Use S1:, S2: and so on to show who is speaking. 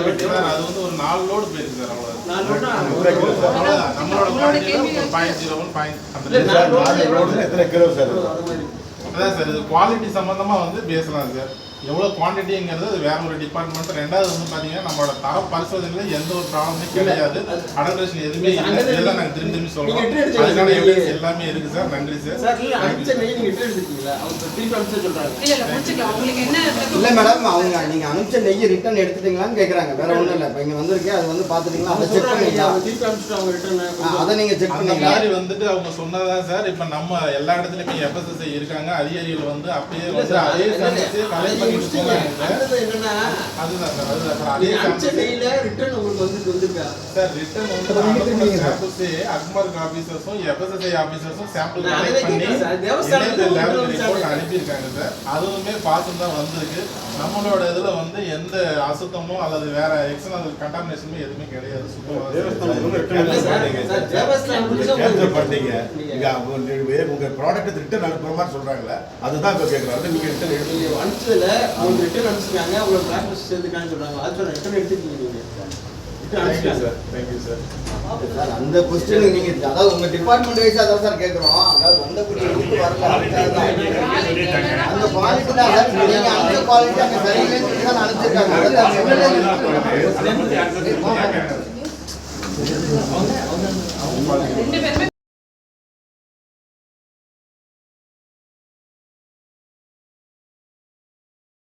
S1: அது வந்து ஒரு நாலு லோடு போயிருக்கு சார் அவ்வளோதான் நம்மளோட பாயிண்ட் ஜீரோ ஒன் பாயிண்ட்
S2: எத்தனை கிலோ சார்?
S1: அதான் சார் இது குவாலிட்டி சம்பந்தமா வந்து பேசலாம் சார். எவ்வளோ குவான்டிட்டிங்கிறது வேற ஒரு டிபார்ட்மெண்ட் ரெண்டாவது வந்து பார்த்தீங்கன்னா நம்மளோட தர பரிசோதனையில் எந்த ஒரு ப்ராப்ளமே கிடையாது. அடல்ட்ரேஷன் எதுவுமே இல்லை நாங்கள் திரும்பி திரும்பி சொல்கிறோம் அதுக்கான. எவிடன்ஸ் எல்லாமே இருக்குது சார். நன்றி சார்.
S3: இல்ல இல்ல முடிச்சுக்கலாம். உங்களுக்கு என்ன
S4: இல்ல மேடம் அவங்க நீங்க அனுப்பிச்ச நெய் ரிட்டர்ன் எடுத்துட்டீங்களான்னு கேக்குறாங்க. வேற ஒண்ணும் இல்ல. இப்ப இங்க வந்திருக்கேன் அது வந்து பாத்துட்டீங்களா?
S5: அவங்க
S4: அதை செக் பண்ணீங்களா அதை நீங்க செக் பண்ணீங்களா
S1: மாதிரி வந்துட்டு அவங்க சொன்னதான் சார். இப்போ நம்ம எல்லா இடத்துலையுமே எஃப்எஸ்எஸ்ஐ இருக்காங்க. அதிகாரிகள் வந்து அப்படியே வந்து அதே சமைச்சு
S5: அதை என்னன்னா
S1: அதே சமைச்சு
S5: நெய்ல ரிட்டர்ன் உங்களுக்கு வந்து
S1: samples ஏ அக்மார்க் ஆபீசர்ஸும் எஃப்எஸ்எஸ்ஐ ஆபீசர்ஸும் சாம்பிள். அனுப்பியிருக்காங்க சார்? அதுவுமே பார்த்து தான் வந்திருக்கு. நம்மளோட இதுல வந்து எந்த அசுத்தமோ அல்லது வேற எக்ஸ்டர்னல் கண்டாமினேஷனுமே எதுவுமே கிடையாது. சுத்தமாக
S2: பண்ணீங்க. அவங்க உங்க ப்ராடக்ட் ரிட்டர்ன் அனுப்புற மாதிரி சொல்றாங்களே அதுதான் இப்ப கேக்குறாங்க நீங்க ரிட்டர்ன் எடுத்து
S5: அனுப்பிச்சதுல உங்களுக்கு ரிட்டர்ன் அனுப்பிச்சிருக்காங்க. உங்களுக்கு பிளாக் லிஸ்ட் சேர்த்துக்கான்னு சொல்றாங்க அது return return
S1: Thank you sir thank you sir
S4: sir அந்த கொஸ்டின் நீங்க அதாவது உங்க டிபார்ட்மெண்ட் வைஸா அதான் சார் கேக்குறோம். அதாவது வந்தக்கூடிய இதுக்கு வரல. அந்த குவாலிட்டி தான் சார். நீங்க அந்த குவாலிட்டி அங்க தான் அனுப்பிச்சிருக்காங்க.
S3: ரெண்டு பேருமே